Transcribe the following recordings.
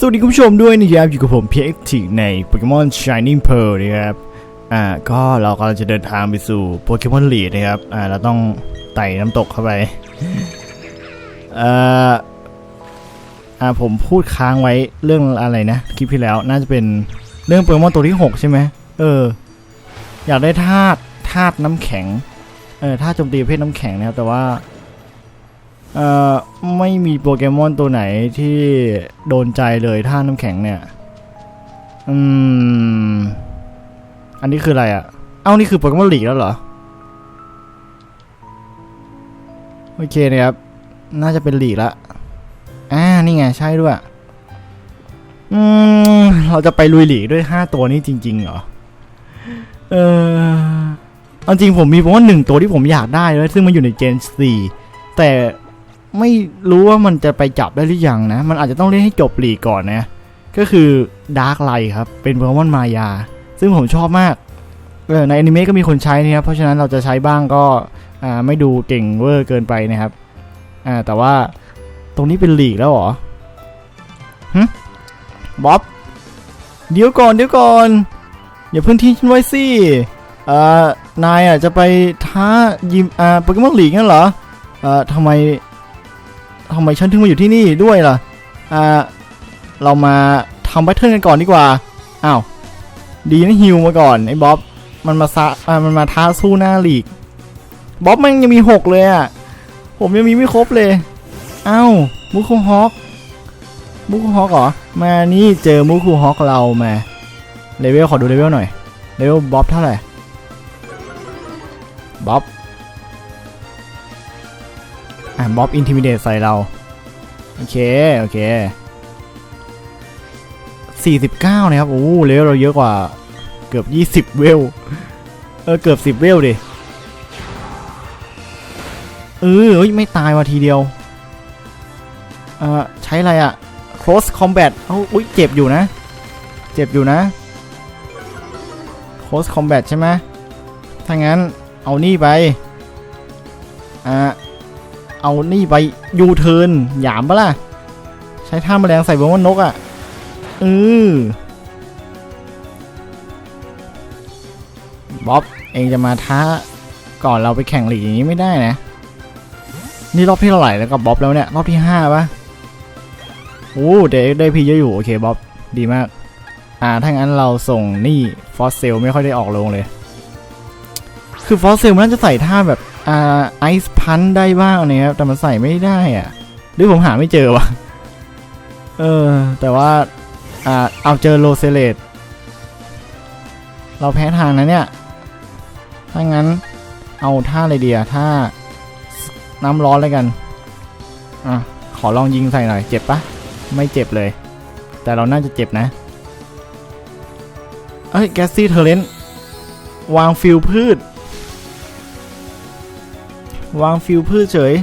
สวัสดีคุณผู้ชมด้วยนะครับอยู่กับผม PXT ใน Pokemon Shining Pearl นะครับอ่าก็เรากำลังจะเดินทางไปสู่ Pokemon League นะครับอ่าเราต้องไต่น้ำตกเข้าไปเอ่ออ่าผมพูดค้างไว้เรื่องอะไรนะคลิปที่แล้วน่าจะเป็นเรื่องโปเกมอนตัวที่ 6 ใช่ไหมเออ อยากได้ธาตุธาตุน้ำแข็งเออธาตุโจมตีประเภทน้ำแข็งนะครับแต่ว่า เอ่อไม่มีโปเกมอนตัวไหนที่โดนใจเลยท่าน้ำแข็งเนี่ย อืม อันนี้คืออะไรอะ่ะ เอ้า นี่คือโปเกมอนหลีกแล้วเหรอ โอเคนะครับ น่าจะเป็นหลีกละอ่า นี่ไง ใช่ด้วย อืม เราจะไปลุยหลีกด้วย5ตัวนี้จริง ๆ เหรอ เออเอาจริงผมมีโปเกมอนหนึ่งตัวที่ผมอยากได้เลยซึ่งมันอยู่ในเจน4แต่ ไม่รู้ว่ามันจะไปจับได้หรือยังนะ มันอาจจะต้องเล่นให้จบลีก่อนนะ ก็คือดาร์กไลครับ เป็นโปเกมอนมายา ซึ่งผมชอบมากเออในอนิเมะก็มีคนใช้นะครับ เพราะฉะนั้นเราจะใช้บ้างก็อ่าไม่ดูเก่งเวอร์เกินไปนะครับอ่าแต่ว่าตรงนี้เป็นลีกแล้วเหรอฮึบ๊อบเดี๋ยวก่อนเดี๋ยวก่อนอย่าพิ่งทิ้งฉันไว้สิเอ่อนายอะจะไปท้ายิมอ่าโปเกมอนลีกงั้นเหรอเอ่อทำไม ทำไมฉันถึงมาอยู่ที่นี่ด้วยล่ะ อ่า เรามาทำแพทเทิร์นกันก่อนดีกว่า อ้าว ดีนะฮิวมาก่อนไอ้บ๊อบ มันมาซะอ่ามันมาท้าสู้หน้าหลีก บ๊อบมันยังมีหกเลยอะ ผมยังมีไม่ครบเลย อ้าวมูคูฮอกมูคูฮอกเหรอ มานี่เจอมูคูฮอกเรามา เลเวลขอดูเลเวลหน่อย เลเวลบ๊อบเท่าไหร่บ๊อบ อะบ๊อบอินทิมิเดตใส่เรา โอเค โอเค 49 นะครับ โอ้เลเวลเราเยอะกว่าเกือบ 20 เวล เออ เกือบ 10 เวลดิ เออเฮ้ย ไม่ตายว่ะทีเดียว เอ่อ ใช้อะไรอะ close combat เอ้าอุ้ยเจ็บอยู่นะ เจ็บอยู่นะ close combat ใช่ไหมถ้างั้นเอานี่ไป อ่า เอานี่ไปยูเทิร์นหยามปะล่ะ ใช้ท่าแมลงใส่บนว่านกอะ่ะเออบ๊อบเองจะมาท้าก่อนเราไปแข่งหลีกอย่างนี้ไม่ได้นะ นี่รอบที่เท่าไหร่แล้วกับบ๊อบแล้วเนี่ย รอบที่ห้าปะโอ้เดี๋ยวได้พี่เยอะอยู่ โอเคบ๊อบดีมาก อ่าถ้างั้นเราส่งนี่ ฟอสเซลไม่ค่อยได้ออกลงเลย คือฟอสเซลมันน่าจะใส่ท่าแบบ ไอซ์พันได้บ้างนะครับแต่มันใส่ไม่ได้อะหรือผมหาไม่เจอวะเออ แต่ว่าอ่าเอาเจอโลเซเลตเราแพ้ทางนะเนี่ย ถ้างั้นเอาท่าอะไรเดียท่าน้ำร้อนเลยกัน อะ ขอลองยิงใส่หน่อย เจ็บปะไม่เจ็บเลย แต่เราน่าจะเจ็บนะ เอ้ย แกสซี่เทเลนวางฟิลพืช วางฟิวพืชเฉย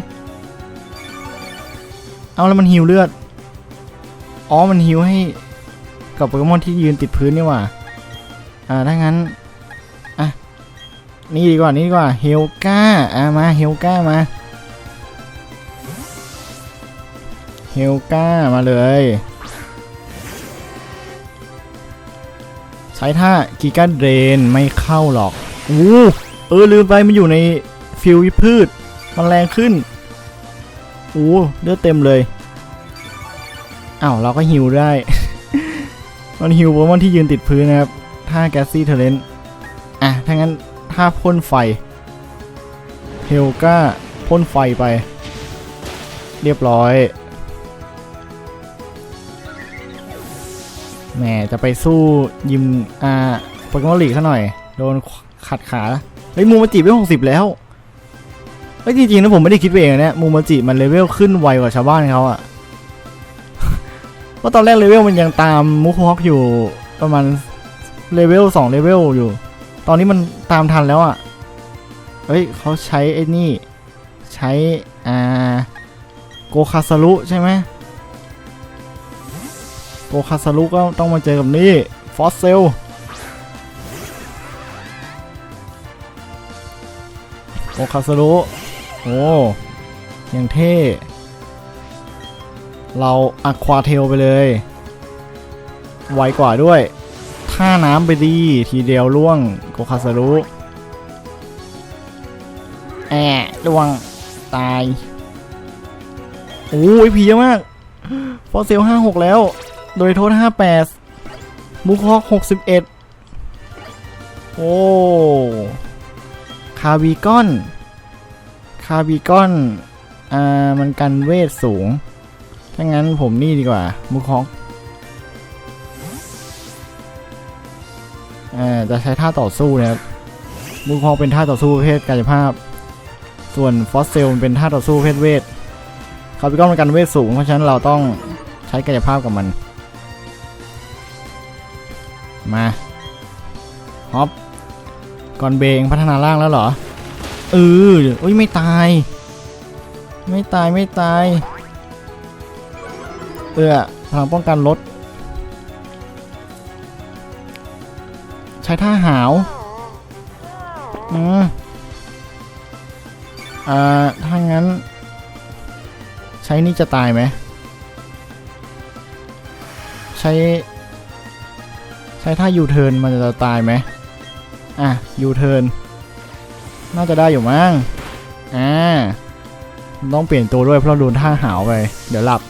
เอาแล้วมันฮิวเลือด อ๋อ มันฮิวให้กับโปเกมอนที่ยืนติดพื้นนี่ว่า อ่า ถ้างั้น อะ นี่ดีกว่า นี่ดีกว่า เฮลกาอ่ามา เฮลกามา เฮลกามาเลย ใช้ท่ากิกาเดรนไม่เข้าหรอก อู้ เออลืมไปมันอยู่ใน ฟิวพืช มันแรงขึ้นโอ้เลือดเต็มเลยอ้าวเราก็ฮิวได้ มันฮิวโปเกมอนที่ยืนติดพื้นนะครับ ถ้าแกสซี่เทเลนอะ ถ้างั้นถ้าพ่นไฟเฮลก้าพ่นไฟไป เรียบร้อยแหมจะไปสู้ยิมอ่าโปเกมอนลีกซะหน่อย โดนขัดขาเฮ้ยมูมาจีบไปหกสิบแล้ว เฮ้ยจริงๆนะผมไม่ได้คิดไปเองนะเนี่ยมูมาจิมันเลเวลขึ้นไวกว่าชาวบ้านเขาอะเพราะตอนแรกเลเวลมันยังตามมูคฮอกอยู่ประมาณเลเวลสองเลเวลอยู่ ตอนนี้มันตามทันแล้วอะเฮ้ยเขาใช้ไอ้นี่ ใช้อ่าโกคาซารุใช่ไหมโกคาซารุก็ต้องมาเจอกับนี่ฟอสเซลโอคาสรุ โอ้ยังเท่ เราอะควาเทลไปเลย ไวกว่าด้วย ท่าน้ำไปดีทีเดียวล่วงโกคาสรุแอะล่วง ตาย โอ้ยผีเยอะมาก ฟอสเซลห้าหกแล้ว โดยโทษห้าแปดมูคฮอกหกสิบเอ็ดโอ้ คาบีกอน คาบีกอน อ่า มันกันเวทสูง ถ้างั้นผมนี่ดีกว่ามูคอกอ่า จะใช้ท่าต่อสู้นะครับมูคอกเป็นท่าต่อสู้ประเภทกายภาพ ส่วนฟอสเซลมันเป็นท่าต่อสู้ประเภทเวท คาร์บิกอนมันกันเวทสูง เพราะฉะนั้นเราต้องใช้กายภาพกับมัน มา ฮอปก่อนเบงพัฒนาร่างแล้วเหรอ เอออุ้ยไม่ตาย ไม่ตายไม่ตาย เออพลังป้องกันลดใช้ท่าหาวอืมอ่าถ้างั้น ใช้นี่จะตายไหม ใช้ ใช้ท่ายูเทิร์นมันจะตายไหม อะยูเทิร์น น่าจะได้อยู่มั้งอ่าต้องเปลี่ยนตัวด้วยเพราะโดนท่าหาวไป เดี๋ยวหลับ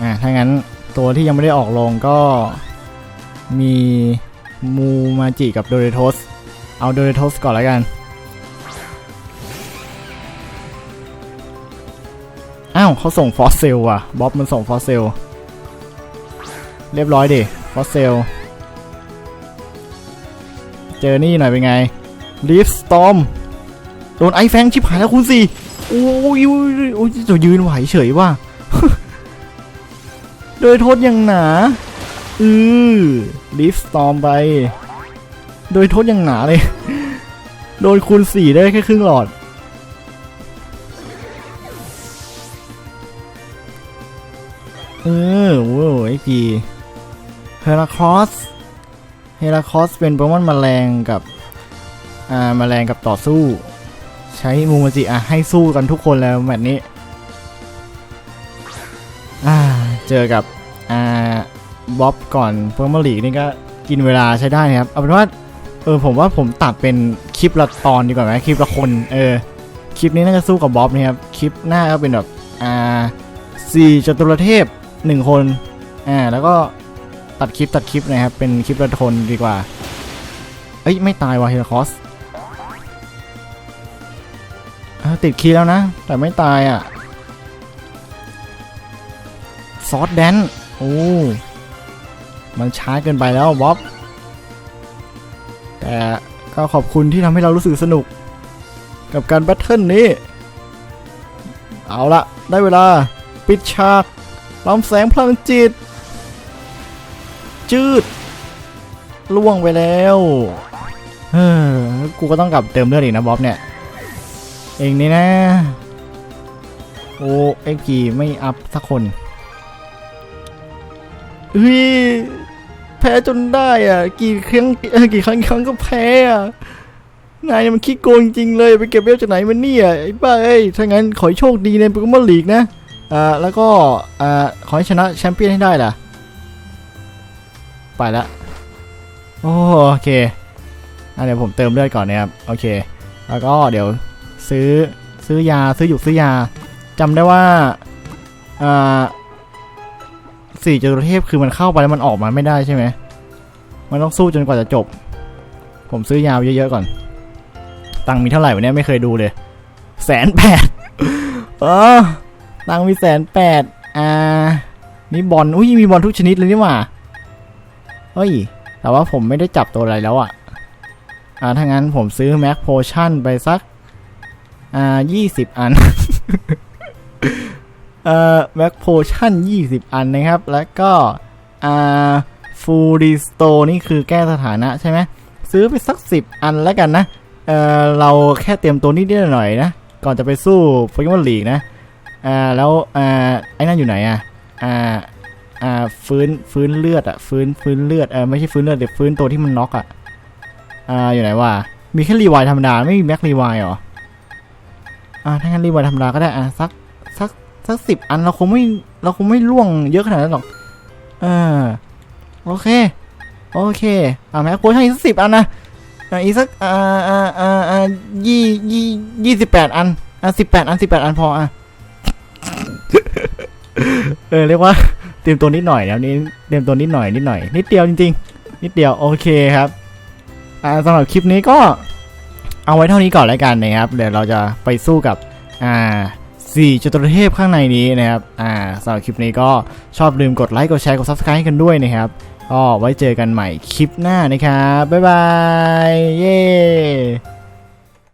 อ่าถ้างั้นตัวที่ยังไม่ได้ออกลงก็มีมูมาจิกับโดเรโทส เอาโดเรโทสก่อนแล้วกัน อ้าวเขาส่งฟอสเซลว่ะ บ๊อบมันส่งฟอสเซล เรียบร้อยดิ ฟอสเซล เจอนี่หน่อยเป็นไงลีฟสตอมโดนไอแฟงชิบหายแล้วคุณสิโอ้ยโอ้ยโอ้ยจะยืนไหวเฉยว่ะโดยโทษยังหนาอือลีฟสตอมไป โดยโทษยังหนาเลย โดนคูณสี่ได้แค่ครึ่งหลอด เออโว้ยไอพีเฮราคอส เฮราคอสเป็นโปเกมอนแมลงกับอ่าแมลงกับต่อสู้ ใช้มูมาจิอะให้สู้กันทุกคนแล้วแมตช์นี้อ่าเจอกับอ่าบ๊อบก่อนโปเกมอนลีกนี่ก็กินเวลาใช้ได้นะครับเอาเป็นว่าเออผมว่าผมตัดเป็นคลิปละตอนดีกว่าไหมคลิปละคนเออคลิปนี้น่าจะสู้กับบ๊อบนะครับคลิปหน้าก็เป็นแบบอ่าสี่จตุรเทพหนึ่งคนอ่าแล้วก็ ตัดคลิปตัดคลิปนะครับ เป็นคลิปละทนดีกว่า เอ้ย ไม่ตายว่ะเฮลคอสอติดคีย์แล้วนะ แต่ไม่ตายอะ ซอสแดน โอ้ มันช้าเกินไปแล้วบ๊อบแต่ก็ขอบคุณที่ทำให้เรารู้สึกสนุก กับการแบทเทิลนี้ เอาละได้เวลา ปิดฉากลำแสงพลังจิต จืดล่วงไปแล้วเฮ้อกูก็ต้องกลับเติมเลือดอีกนะบ๊อบเนี่ย เองนี่นะ โอ้เอ็กพีไม่อัพสักคนเฮ้ยแพ้จนได้อะ กี่ครั้งเอ่อกี่ครั้งครั้งก็แพ้อะนายมันขี้โกงจริงเลยไปเก็บเวลจากไหนมันเนี่ยไอ้บ้าเอ้ยถ้างั้นขอโชคดีในโปเกมอนลีกนะอ่าแล้วก็อ่าขอให้ชนะแชมเปี้ยนให้ได้ล่ะ ไปละโอโอเคอะเดี๋ยวผมเติมเลือดก่อนนะครับโอเค แล้วก็เดี๋ยวซื้อซื้อยาซื้อหยุกซื้อยาจำได้ว่าอ่าสี่จตุรเทพคือมันเข้าไปแล้วมันออกมาไม่ได้ใช่ไหมมันต้องสู้จนกว่าจะจบ ผมซื้อยาเยอะๆก่อน ตังมีเท่าไหร่วะเนี่ยไม่เคยดูเลยแสนแปดเออตังมีแสนแปดอ่านี่บอลอุ้ยมีบอลทุกชนิดเลยนี่หว่า เฮ้ย แต่ว่าผมไม่ได้จับตัวอะไรแล้วอะ่ะ อ่า ถ้างั้นผมซื้อแม็กโพชั่นไปสัก อ่ายี่สิบอัน เอ่อแม็กโพชั่นยี่สิบอันนะครับ แล้วก็ อ่าฟูรีสโตนี่คือแก้สถานะใช่ไหม ซื้อไปสักสิบอันแล้วกันนะ เอ่อ เราแค่เตรียมตัวนิดหน่อยนะ ก่อนจะไปสู้โปเกมอนลีกนะ อ่า แล้ว อ่า ไอ้นั่นอยู่ไหนอะ อ่า อ่าฟื้นฟื้นเลือดอะฟื้นฟื้นเลือดเออไม่ใช่ฟื้นเลือดเดี๋ยวฟื้นตัวที่มันน็อกอะอ่าอยู่ไหนวะมีแค่รีไวล์ธรรมดาไม่มีแม็กรีไวล์หรออ่าถ้างั้นรีไวล์ธรรมดาก็ได้อะสักสักสักสิบอันเราคงไม่เราคงไม่ล่วงเยอะขนาดนั้นหรอกเออโอเคโอเคอ่าแม็กโพชั่นอีกสักสิบอันนะอ่าอีกสักอ่าอ่าอ่าอ่ายี่ยี่ยี่สิบแปดอันอะสิบแปดอันสิบแปดอันพออะเออเรียกว่า ตรียมตัวนิดหน่อยนะนี่เตรียมตัวนิดหน่อยนิดหน่อยนิดเดียวจริงๆ นิดเดียวโอเคครับอ่าสำหรับคลิปนี้ก็เอาไว้เท่านี้ก่อนแล้วกันนะครับ เดี๋ยวเราจะไปสู้กับอ่าสี่จตุรเทพข้างในนี้นะครับอ่าสำหรับคลิปนี้ก็ชอบลืมกดไลค์กดแชร์กด subscribe ให้กันด้วยนะครับก็ไว้เจอกันใหม่คลิปหน้านะครับบ๊ายบายเย้